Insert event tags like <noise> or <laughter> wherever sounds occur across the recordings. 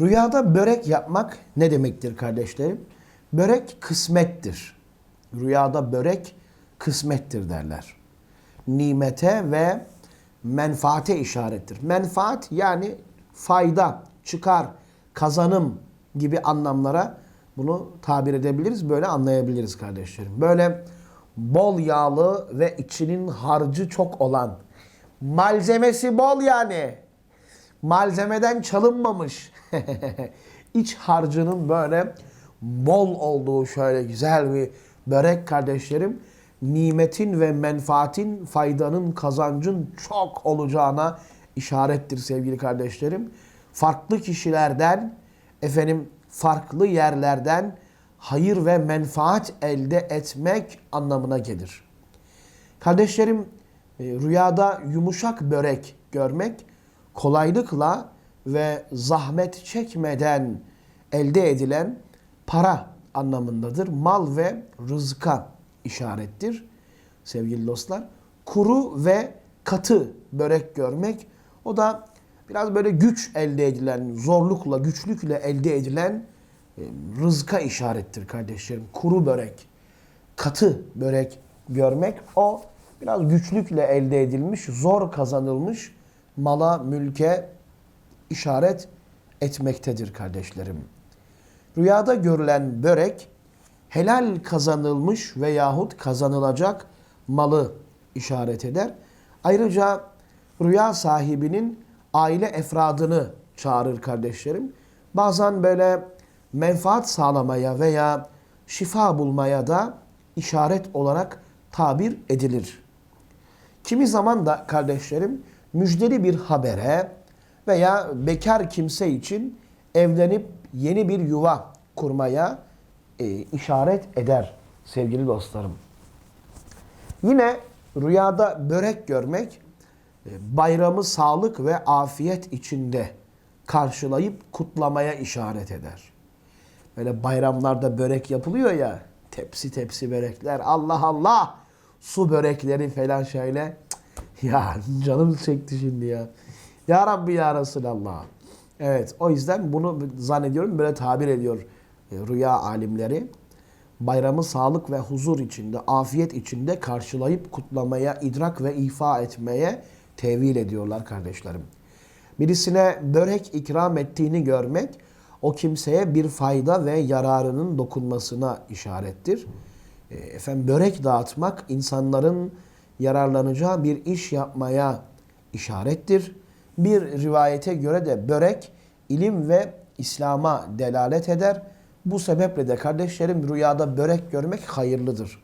Rüyada börek yapmak ne demektir kardeşlerim? Börek kısmettir. Rüyada börek kısmettir derler. Nimete ve menfaate işarettir. Menfaat yani fayda, çıkar, kazanım gibi anlamlara bunu tabir edebiliriz. Böyle anlayabiliriz kardeşlerim. Böyle bol yağlı ve içinin harcı çok olan, malzemesi bol yani malzemeden çalınmamış. <laughs> iç harcının böyle bol olduğu şöyle güzel bir börek kardeşlerim. Nimetin ve menfaatin, faydanın, kazancın çok olacağına işarettir sevgili kardeşlerim. Farklı kişilerden, efendim farklı yerlerden hayır ve menfaat elde etmek anlamına gelir. Kardeşlerim e, rüyada yumuşak börek görmek kolaylıkla ve zahmet çekmeden elde edilen para anlamındadır. Mal ve rızka işarettir sevgili dostlar. Kuru ve katı börek görmek o da biraz böyle güç elde edilen, zorlukla, güçlükle elde edilen e, rızka işarettir kardeşlerim. Kuru börek, katı börek görmek o biraz güçlükle elde edilmiş, zor kazanılmış mala, mülke işaret etmektedir kardeşlerim. Rüyada görülen börek helal kazanılmış veyahut kazanılacak malı işaret eder. Ayrıca rüya sahibinin aile efradını çağırır kardeşlerim. Bazen böyle menfaat sağlamaya veya şifa bulmaya da işaret olarak tabir edilir. Kimi zaman da kardeşlerim müjdeli bir habere veya bekar kimse için evlenip yeni bir yuva kurmaya e, işaret eder sevgili dostlarım. Yine rüyada börek görmek e, bayramı sağlık ve afiyet içinde karşılayıp kutlamaya işaret eder. Böyle bayramlarda börek yapılıyor ya tepsi tepsi börekler Allah Allah su börekleri falan şöyle <laughs> ya canım çekti şimdi ya. Ya Rabbi ya Resulallah. Evet o yüzden bunu zannediyorum böyle tabir ediyor e, rüya alimleri. Bayramı sağlık ve huzur içinde, afiyet içinde karşılayıp kutlamaya, idrak ve ifa etmeye tevil ediyorlar kardeşlerim. Birisine börek ikram ettiğini görmek o kimseye bir fayda ve yararının dokunmasına işarettir. E, Efendim börek dağıtmak insanların yararlanacağı bir iş yapmaya işarettir. Bir rivayete göre de börek ilim ve İslam'a delalet eder. Bu sebeple de kardeşlerim rüyada börek görmek hayırlıdır.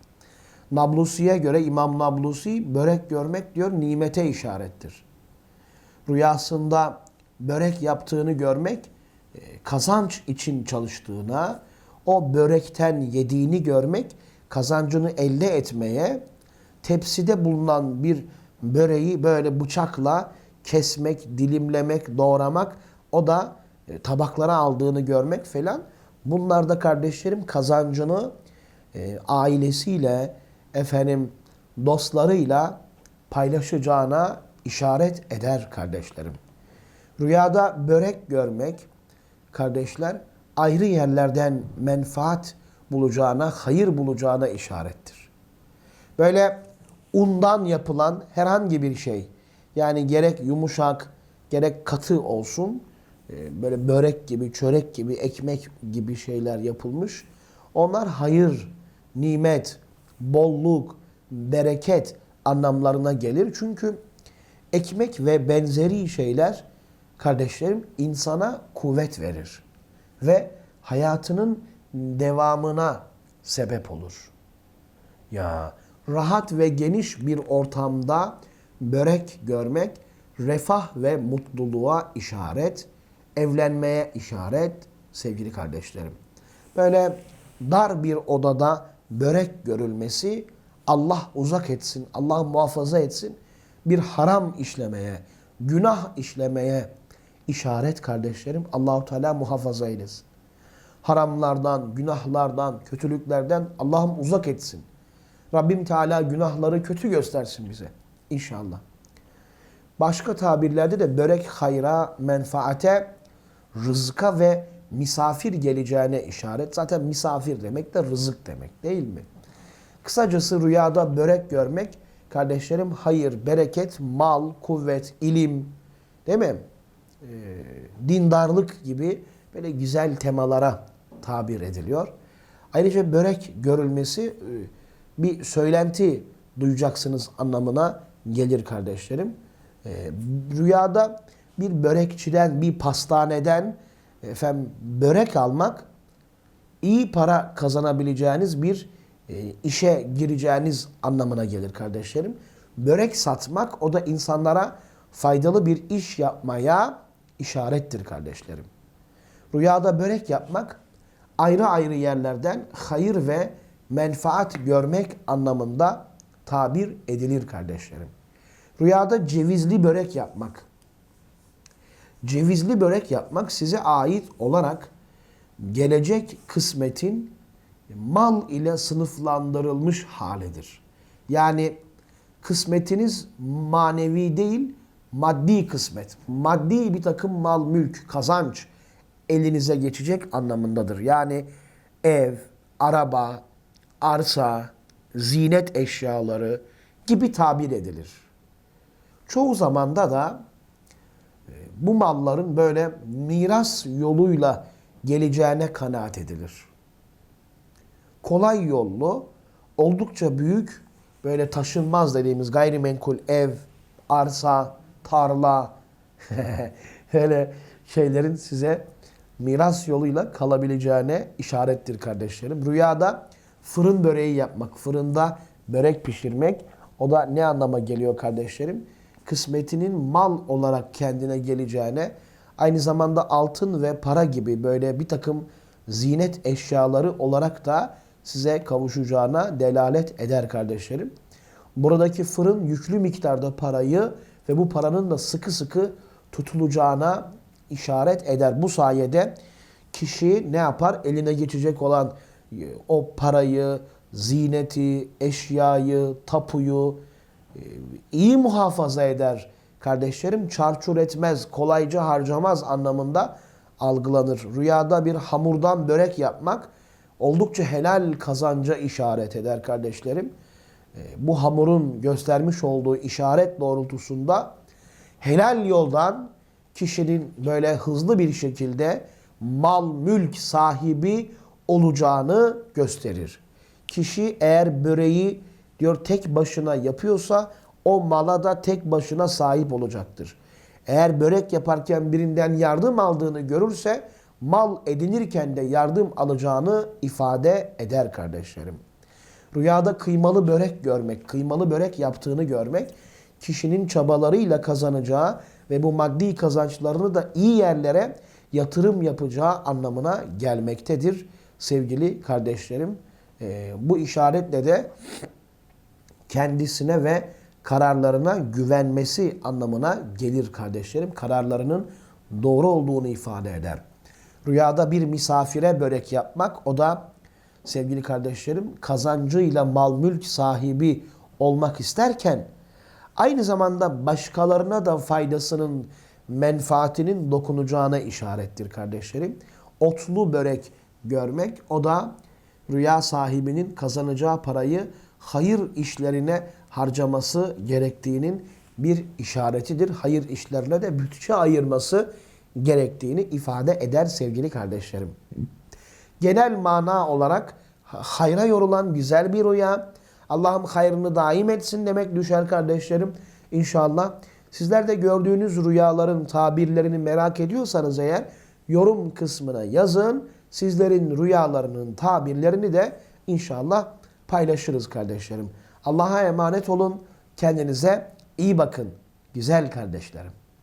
Nablusi'ye göre İmam Nablusi börek görmek diyor nimete işarettir. Rüyasında börek yaptığını görmek e, kazanç için çalıştığına, o börekten yediğini görmek kazancını elde etmeye, tepside bulunan bir böreği böyle bıçakla kesmek, dilimlemek, doğramak o da e, tabaklara aldığını görmek falan. Bunlar da kardeşlerim kazancını e, ailesiyle, efendim dostlarıyla paylaşacağına işaret eder kardeşlerim. Rüyada börek görmek kardeşler ayrı yerlerden menfaat bulacağına, hayır bulacağına işarettir. Böyle undan yapılan herhangi bir şey yani gerek yumuşak gerek katı olsun e, böyle börek gibi, çörek gibi, ekmek gibi şeyler yapılmış. Onlar hayır, nimet, bolluk, bereket anlamlarına gelir. Çünkü ekmek ve benzeri şeyler kardeşlerim insana kuvvet verir ve hayatının devamına sebep olur. Ya rahat ve geniş bir ortamda börek görmek refah ve mutluluğa işaret, evlenmeye işaret sevgili kardeşlerim. Böyle dar bir odada börek görülmesi Allah uzak etsin, Allah muhafaza etsin bir haram işlemeye, günah işlemeye işaret kardeşlerim. Allahu Teala muhafaza eylesin. Haramlardan, günahlardan, kötülüklerden Allah'ım uzak etsin. Rabbim Teala günahları kötü göstersin bize. İnşallah. Başka tabirlerde de börek hayra, menfaate, rızka ve misafir geleceğine işaret. Zaten misafir demek de rızık demek değil mi? Kısacası rüyada börek görmek kardeşlerim hayır, bereket, mal, kuvvet, ilim değil mi? Ee, dindarlık gibi böyle güzel temalara tabir ediliyor. Ayrıca börek görülmesi e, bir söylenti duyacaksınız anlamına gelir kardeşlerim. Ee, rüyada bir börekçiden, bir pastaneden efendim börek almak iyi para kazanabileceğiniz bir e, işe gireceğiniz anlamına gelir kardeşlerim. Börek satmak o da insanlara faydalı bir iş yapmaya işarettir kardeşlerim. Rüyada börek yapmak ayrı ayrı yerlerden hayır ve menfaat görmek anlamında tabir edilir kardeşlerim. Rüyada cevizli börek yapmak. Cevizli börek yapmak size ait olarak gelecek kısmetin mal ile sınıflandırılmış halidir. Yani kısmetiniz manevi değil, maddi kısmet. Maddi bir takım mal, mülk, kazanç elinize geçecek anlamındadır. Yani ev, araba, arsa, zinet eşyaları gibi tabir edilir. Çoğu zamanda da e, bu malların böyle miras yoluyla geleceğine kanaat edilir. Kolay yollu, oldukça büyük, böyle taşınmaz dediğimiz gayrimenkul ev, arsa, tarla, <laughs> öyle şeylerin size miras yoluyla kalabileceğine işarettir kardeşlerim. Rüyada fırın böreği yapmak, fırında börek pişirmek o da ne anlama geliyor kardeşlerim? Kısmetinin mal olarak kendine geleceğine, aynı zamanda altın ve para gibi böyle bir takım zinet eşyaları olarak da size kavuşacağına delalet eder kardeşlerim. Buradaki fırın yüklü miktarda parayı ve bu paranın da sıkı sıkı tutulacağına işaret eder. Bu sayede kişi ne yapar? Eline geçecek olan o parayı, zineti, eşyayı, tapuyu e, iyi muhafaza eder. Kardeşlerim çarçur etmez, kolayca harcamaz anlamında algılanır. Rüyada bir hamurdan börek yapmak oldukça helal kazanca işaret eder kardeşlerim. E, Bu hamurun göstermiş olduğu işaret doğrultusunda helal yoldan kişinin böyle hızlı bir şekilde mal mülk sahibi olacağını gösterir. Kişi eğer böreği diyor tek başına yapıyorsa o mala da tek başına sahip olacaktır. Eğer börek yaparken birinden yardım aldığını görürse mal edinirken de yardım alacağını ifade eder kardeşlerim. Rüyada kıymalı börek görmek, kıymalı börek yaptığını görmek kişinin çabalarıyla kazanacağı ve bu maddi kazançlarını da iyi yerlere yatırım yapacağı anlamına gelmektedir sevgili kardeşlerim. Ee, bu işaretle de kendisine ve kararlarına güvenmesi anlamına gelir kardeşlerim. Kararlarının doğru olduğunu ifade eder. Rüyada bir misafire börek yapmak o da sevgili kardeşlerim kazancıyla mal mülk sahibi olmak isterken aynı zamanda başkalarına da faydasının menfaatinin dokunacağına işarettir kardeşlerim. Otlu börek görmek o da rüya sahibinin kazanacağı parayı hayır işlerine harcaması gerektiğinin bir işaretidir. Hayır işlerine de bütçe ayırması gerektiğini ifade eder sevgili kardeşlerim. Genel mana olarak hayra yorulan güzel bir rüya. Allah'ım hayrını daim etsin demek düşer kardeşlerim. İnşallah. Sizler de gördüğünüz rüyaların tabirlerini merak ediyorsanız eğer yorum kısmına yazın. Sizlerin rüyalarının tabirlerini de inşallah paylaşırız kardeşlerim. Allah'a emanet olun. Kendinize iyi bakın güzel kardeşlerim.